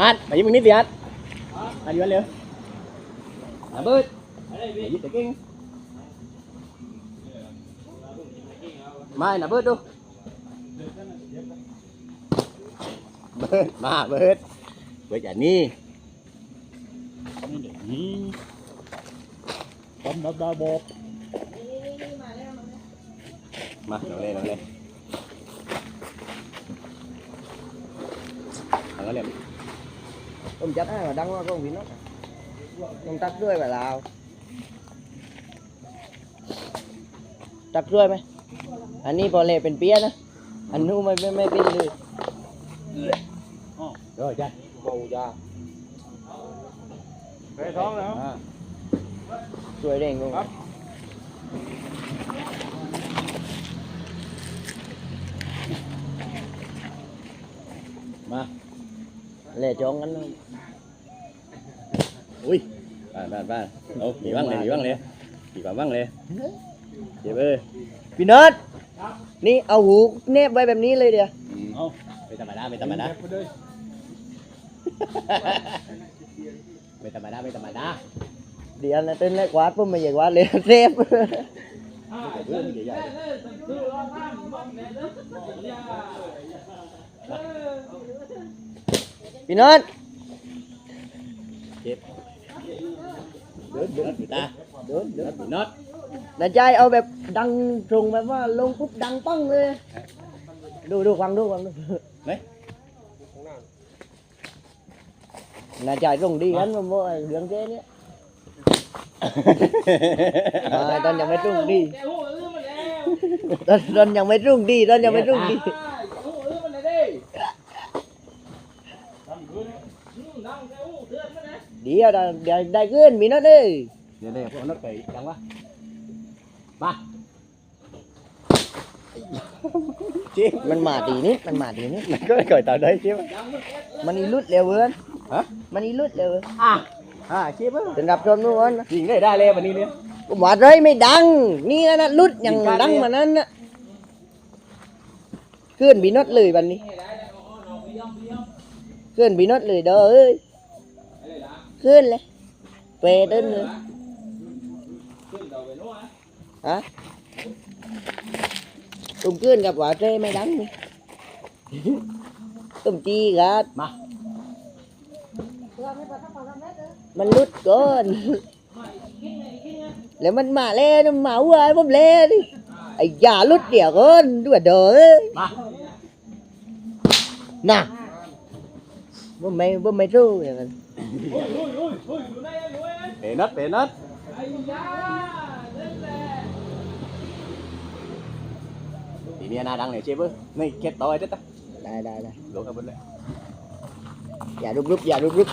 อัดมายิงมึงนิดสิอัดอัดอยู่อันเร็วอะเบิร์ดมายิงต่เก่งมาหน่ะเบิร์ดดูเบิร์ดมาเบิร์ดเบิร์ดอย่างนี้นี่เดี๋ยวนี้ทำแบบดาบอกมาลงเลยลงเลยเอาแล้วเลย ผมจัดให้ mà đăng qua công vì nó công tắc rơi phải nào tắc rơi mày anh đi bỏ lệ bên phía đó anh nu mày mày mày bên lười เออใช่ bầu ra ไปท้องแล้วอ่า chuối đèn luôn Hấp. มา lệ cho ngắn luôn อุ้ยบ้านบ้านบ้านเอาหนีบ้างเลยหนีบ้างเลยหนีบ้างเลยเจ็บเอ้ยพี่เนิร์ดนี่เอาหูเนบไว้แบบนี้เลยเดียวเอาไม่ธรรมดาไม่ธรรมดาเก็บไปเลยไม่ธรรมดาไม่ธรรมดาเดี๋ยวนะเต้นเลยกวาดปุ๊บมาใหญ่กวาดเลยเซฟเพื่อนใหญ่พี่เนิร์ดๆ เจ็บเดินเดินอยู่ตาเดินเดินอยู่น็อตนายใจเอาแบบดังตรงแบบว่าลงปุ๊บดังปังเลย ดูดูฟังดูฟังดูไหนนายใจตรงดีกันมันว่าเรื่องแค่เนี้ยอ่าตอนยังไม่ตรงดีตอนตอนยังไม่ตรงดีตอนยังไม่ตรงดี เดี๋ยวได้เดี๋ยวได้ขึ้นมีนัดเลยเดี๋ยวเดี๋ยวพวกน็อตไปจังวะมาเจ็บมันมาตีนิดมันมาตีนิดมันก็เกิดตอนได้ใช่ไหมมันอีลุดเร็วเว้ยฮะมันอีลุดเร็วอะอะเจ็บเอ้ยถึงกับชนนู้นยิงได้ได้เลยวันนี้เนี่ยผมว่าเลยไม่ดัง นี่นะลุดอย่างดังมานั้นนะขึ้นบีนอตเลยวันนี้ขึ้นบีนอตเลยเด้อเอ้ย ขึ้นเลยเปเดินเลยฮะตุ้มขึ้นกับว่าเจ้ไม่ดังนี่ตุ้มจีกัดมามันลุดเกินแล้วมันมาเล่นมันมาวัวผมเล่นไอ้ยาลุดเดี๋ยวก่อนด้วยเด้อมาน่ะ ผมไม่ผมไม่รู้อย่างนั้นเปนัดเปนัดทีนี้น่าดังเลยเจ็บเอ้ยนี่เก็บต่อไอ้เด็ดตะได้ได้ได้ลงกันบนเลยอย่ารุบรุบอย่ารุบรุบ